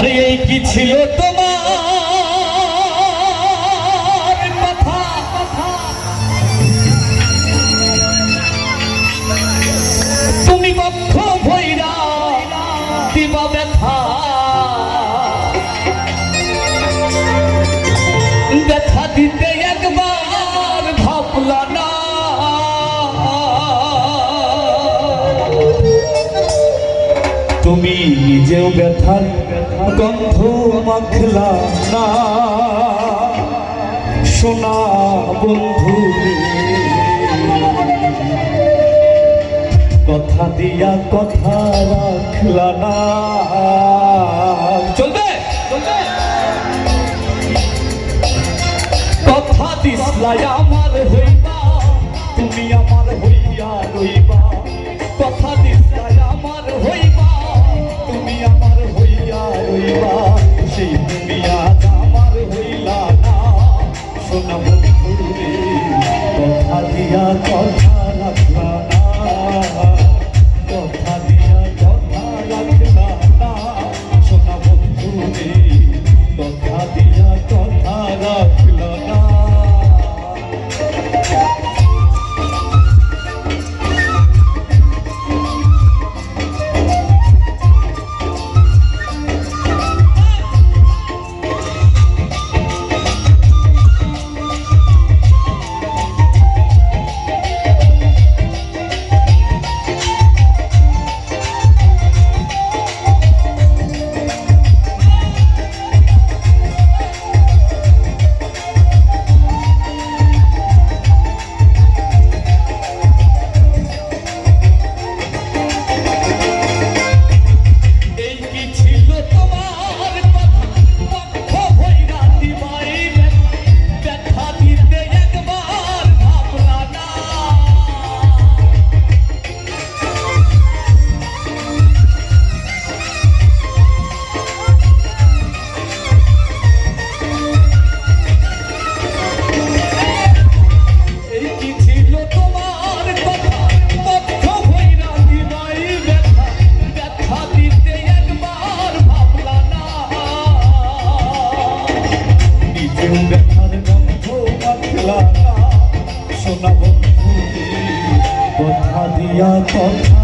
আরে এই কি ছিল তোমার তুমি নিজেও ব্যথার গন্ধ মাখলা না। সোনা বন্ধু, কথা দিয়া কথা রাখলা না। চলবে? কথা দিসলাই আমার হয়ে। ব্যথার বন্ধু সোনা বন্ধু কথা দিয়া কথা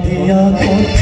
দিয়া কথা